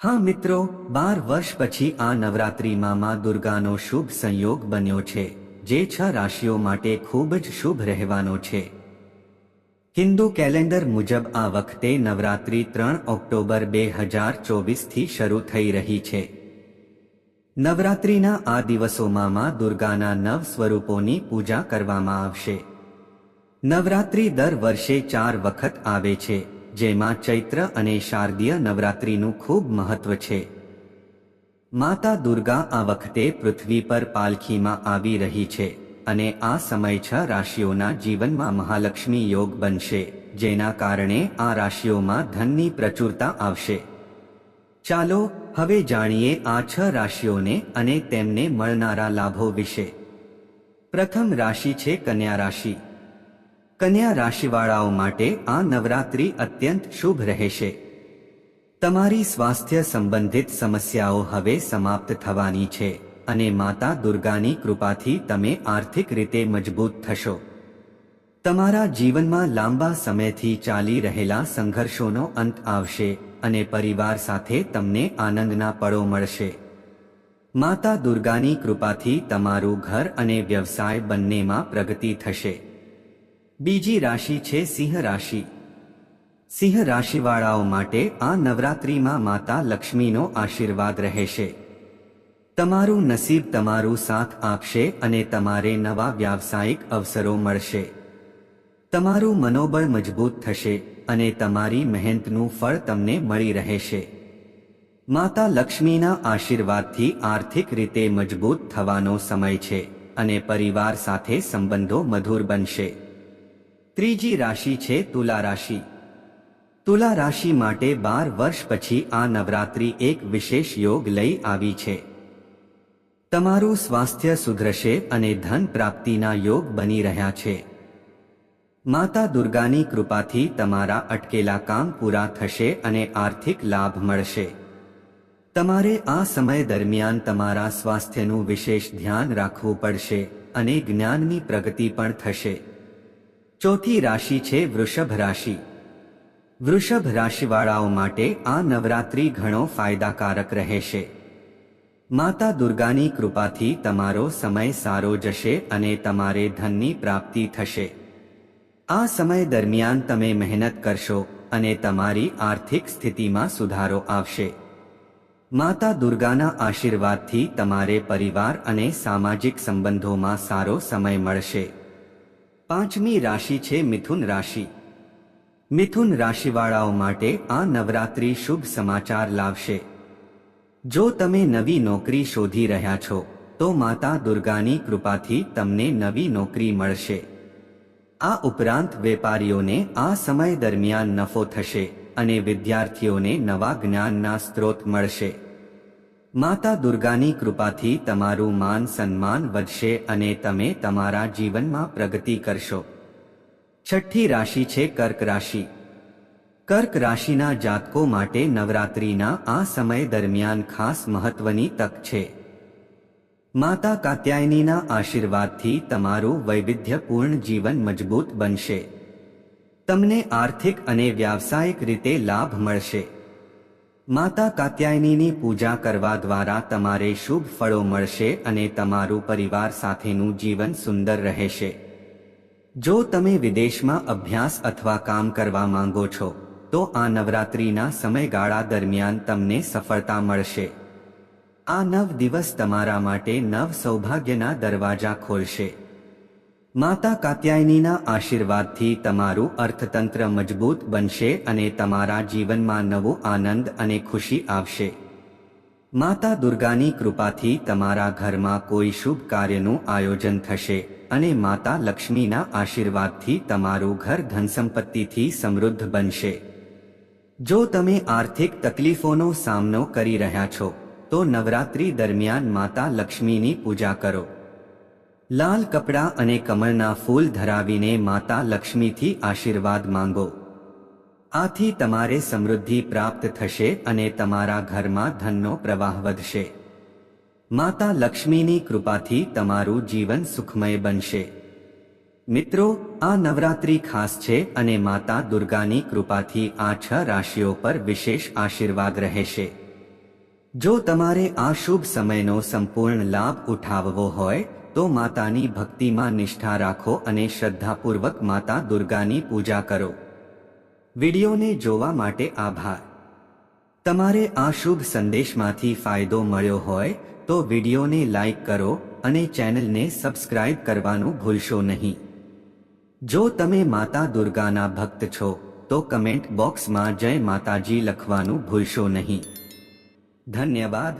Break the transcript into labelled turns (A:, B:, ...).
A: હા મિત્રો, બાર વર્ષ પછી આ નવરાત્રિમાં મા દુર્ગાનો શુભ સંયોગ બન્યો છે, જે છ રાશિઓ માટે ખૂબ જ શુભ રહેવાનો છે. હિન્દુ કેલેન્ડર મુજબ આ વખતે નવરાત્રિ ત્રણ ઓક્ટોબર બે હજાર ચોવીસથી શરૂ થઈ રહી છે. નવરાત્રિના આ દિવસોમાં મા દુર્ગાના નવ સ્વરૂપોની પૂજા કરવામાં આવશે. નવરાત્રિ દર વર્ષે ચાર વખત આવે છે જેમાં ચૈત્ર અને શારદીય નવરાત્રિનું ખૂબ મહત્વ છે. માતા દુર્ગા આ વખતે પૃથ્વી પર પાલખીમાં આવી રહી છે અને આ સમય છ રાશિઓના જીવનમાં મહાલક્ષ્મી યોગ બનશે, જેના કારણે આ રાશિઓમાં ધનની પ્રચુરતા આવશે. ચાલો, હવે જાણીએ આ છ રાશિઓને અને તેમને મળનારા લાભો વિશે. પ્રથમ રાશિ છે કન્યા રાશિ. કન્યા રાશિવાળાઓ માટે આ નવરાત્રિ અત્યંત શુભ રહેશે. તમારી સ્વાસ્થ્ય સંબંધિત સમસ્યાઓ હવે સમાપ્ત થવાની છે અને માતા દુર્ગાની કૃપાથી તમે આર્થિક રીતે મજબૂત થશો. તમારા જીવનમાં લાંબા સમયથી ચાલી રહેલા સંઘર્ષોનો અંત આવશે અને પરિવાર સાથે તમને આનંદના પળો મળશે. માતા દુર્ગાની કૃપાથી તમારું ઘર અને વ્યવસાય બંનેમાં પ્રગતિ થશે. બીજી રાશિ છે સિંહ રાશિ. સિંહ રાશિવાળાઓ માટે આ નવરાત્રિમાં માતા લક્ષ્મીનો આશીર્વાદ રહેશે. તમારું નસીબ તમારું સાથ આપશે અને તમારે નવા વ્યાવસાયિક અવસરો મળશે. તમારું મનોબળ મજબૂત થશે અને તમારી મહેનતનું ફળ તમને મળી રહેશે. માતા લક્ષ્મીના આશીર્વાદથી આર્થિક રીતે મજબૂત થવાનો સમય છે અને પરિવાર સાથે સંબંધો મધુર બનશે. ત્રીજી રાશિ છે તુલા રાશિ. તુલા રાશિ માટે બાર વર્ષ પછી આ નવરાત્રિ એક વિશેષ યોગ લઈ આવી છે. તમારું સ્વાસ્થ્ય સુધરશે અને ધન પ્રાપ્તિના યોગ બની રહ્યા છે. માતા દુર્ગાની કૃપાથી તમારા અટકેલા કામ પૂરા થશે અને આર્થિક લાભ મળશે. તમારે આ સમય દરમિયાન તમારા સ્વાસ્થ્યનું વિશેષ ધ્યાન રાખવું પડશે અને જ્ઞાનની પ્રગતિ પણ થશે. ચોથી રાશિ છે વૃષભ રાશિ. વૃષભ રાશિવાળાઓ માટે આ નવરાત્રિ ઘણો ફાયદાકારક રહેશે. માતા દુર્ગાની કૃપાથી તમારો સમય સારો જશે અને તમારે ધનની પ્રાપ્તિ થશે. આ સમય દરમિયાન તમે મહેનત કરશો અને તમારી આર્થિક સ્થિતિમાં સુધારો આવશે. માતા દુર્ગાના આશીર્વાદથી તમારે પરિવાર અને સામાજિક સંબંધોમાં સારો સમય મળશે. પાંચમી રાશિ છે મિથુન રાશિ. મિથુન રાશિવાળાઓ માટે આ નવરાત્રિ શુભ સમાચાર લાવશે. જો તમે નવી નોકરી શોધી રહ્યા છો, તો માતા દુર્ગાની કૃપાથી તમને નવી નોકરી મળશે. આ ઉપરાંત વેપારીઓને આ સમય દરમિયાન નફો થશે અને વિદ્યાર્થીઓને નવા જ્ઞાનના સ્ત્રોત મળશે. માતા દુર્ગાની કૃપાથી તમારું માન સન્માન વધશે અને તમે તમારા જીવનમાં પ્રગતિ કરશો. છઠ્ઠી રાશિ છે કર્ક રાશિ. કર્ક રાશિના જાતકો માટે નવરાત્રિના આ સમય દરમિયાન ખાસ મહત્વની તક છે. માતા કાત્યાયનીના આશીર્વાદથી તમારું વૈવિધ્યપૂર્ણ જીવન મજબૂત બનશે. તમને આર્થિક અને વ્યાવસાયિક રીતે લાભ મળશે. માતા કાત્યાયનીની પૂજા કરવા દ્વારા તમારે શુભ ફળો મળશે અને તમારું પરિવાર સાથેનું જીવન સુંદર રહેશે. જો તમે વિદેશમાં અભ્યાસ અથવા કામ કરવા માંગો છો, તો આ નવરાત્રિના સમયગાળા દરમિયાન તમને સફળતા મળશે. આ નવ દિવસ તમારા માટે નવ સૌભાગ્યના દરવાજા ખોલશે. માતા કાત્યાયનીના આશીર્વાદથી તમારું અર્થતંત્ર મજબૂત બનશે અને તમારા જીવનમાં નવો આનંદ અને ખુશી આવશે. માતા દુર્ગાની કૃપાથી તમારા ઘરમાં કોઈ શુભ કાર્યનું આયોજન થશે અને માતા લક્ષ્મીના આશીર્વાદથી તમારું ઘર ધનસંપત્તિથી સમૃદ્ધ બનશે. જો તમે આર્થિક તકલીફોનો સામનો કરી રહ્યા છો, તો નવરાત્રી દરમિયાન માતા લક્ષ્મીની પૂજા કરો. લાલ કપડાં અને કમળના ફૂલ ધરાવીને માતા લક્ષ્મીથી આશીર્વાદ માંગો. આથી તમારે સમૃદ્ધિ પ્રાપ્ત થશે અને તમારા ઘરમાં ધનનો પ્રવાહ વધશે. માતા લક્ષ્મીની કૃપાથી તમારું જીવન સુખમય બનશે. મિત્રો, આ નવરાત્રી ખાસ છે અને માતા દુર્ગાની કૃપાથી આ છ રાશિઓ પર વિશેષ આશીર્વાદ રહેશે. જો તમારે આ શુભ સમયનો સંપૂર્ણ લાભ ઉઠાવવો હોય તો માતાની ભક્તિમાં નિષ્ઠા રાખો અને શ્રદ્ધાપૂર્વક માતા દુર્ગાની પૂજા કરો. વિડીયોને જોવા માટે આભાર. તમારે આ શુભ સંદેશમાંથી ફાયદો મળ્યો હોય તો વિડીયોને લાઈક કરો અને ચેનલને સબસ્ક્રાઇબ કરવાનું ભૂલશો નહીં. જો તમે માતા દુર્ગાના ભક્ત છો, તો કમેન્ટ બોક્સમાં જય માતાજી લખવાનું ભૂલશો નહીં. ધન્યવાદ.